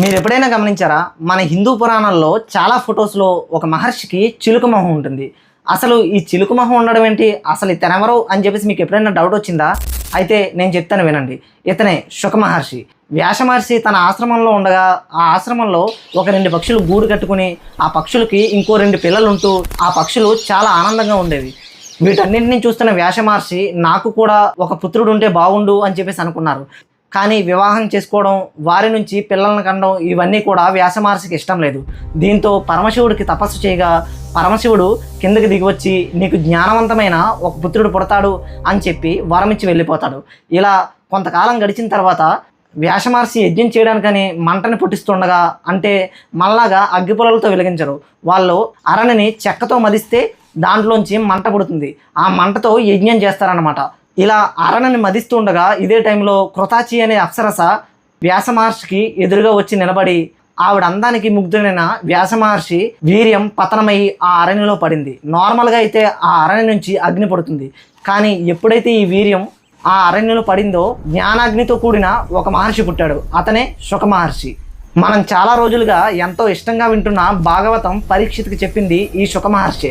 మీరు ఎప్పుడైనా గమనించారా? మన హిందూ పురాణాల్లో చాలా ఫొటోస్లో ఒక మహర్షికి చిలుక మొహం ఉంటుంది. అసలు ఈ చిలుక మొహం ఉండడం ఏంటి? అసలు ఇతనెవరు అని చెప్పేసి మీకు ఎప్పుడైనా డౌట్ వచ్చిందా? అయితే నేను చెప్తాను వినండి. ఇతనే శుక మహర్షి. వ్యాస మహర్షి తన ఆశ్రమంలో ఉండగా ఆ ఆశ్రమంలో ఒక రెండు పక్షులు గూడు కట్టుకుని ఆ పక్షులకి ఇంకో రెండు పిల్లలు ఉంటూ ఆ పక్షులు చాలా ఆనందంగా ఉండేవి. వీటన్నింటినీ చూస్తున్న వ్యాస మహర్షి నాకు కూడా ఒక పుత్రుడు ఉంటే బాగుండు అని చెప్పేసి అనుకున్నారు. కానీ వివాహం చేసుకోవడం వారి నుంచి పిల్లలను కనడం ఇవన్నీ కూడా వ్యాసమహర్షికి ఇష్టం లేదు. దీంతో పరమశివుడికి తపస్సు చేయగా పరమశివుడు కిందకి దిగివచ్చి నీకు జ్ఞానవంతమైన ఒక పుత్రుడు పుడతాడు అని చెప్పి వరమిచ్చి వెళ్ళిపోతాడు. ఇలా కొంతకాలం గడిచిన తర్వాత వ్యాసమహర్షి యజ్ఞం చేయడానికని మంటని పుట్టిస్తుండగా అంటే మళ్ళాగా అగ్గిపులలతో వెలిగించరు. వాళ్ళు అరణిని చెక్కతో మదిస్తే దాంట్లోంచి మంట పుడుతుంది. ఆ మంటతో యజ్ఞం చేస్తారనమాట ఇలా అరణని మదిస్తుండగా ఇదే టైంలో కృతాచి అనే అప్సరస వ్యాస మహర్షికి ఎదురుగా వచ్చి నిలబడి ఆవిడ అందానికి ముగ్ధుడైన వ్యాస మహర్షి వీర్యం పతనమై ఆ అరణ్యలో పడింది. నార్మల్గా అయితే ఆ అరణ్య నుంచి అగ్ని పడుతుంది. కానీ ఎప్పుడైతే ఈ వీర్యం ఆ అరణ్యంలో పడిందో జ్ఞానాగ్నితో కూడిన ఒక మహర్షి పుట్టాడు. అతనే శుక మహర్షి. మనం చాలా రోజులుగా ఎంతో ఇష్టంగా వింటున్న భాగవతం పరీక్షిత్కి చెప్పింది ఈ శుక మహర్షి.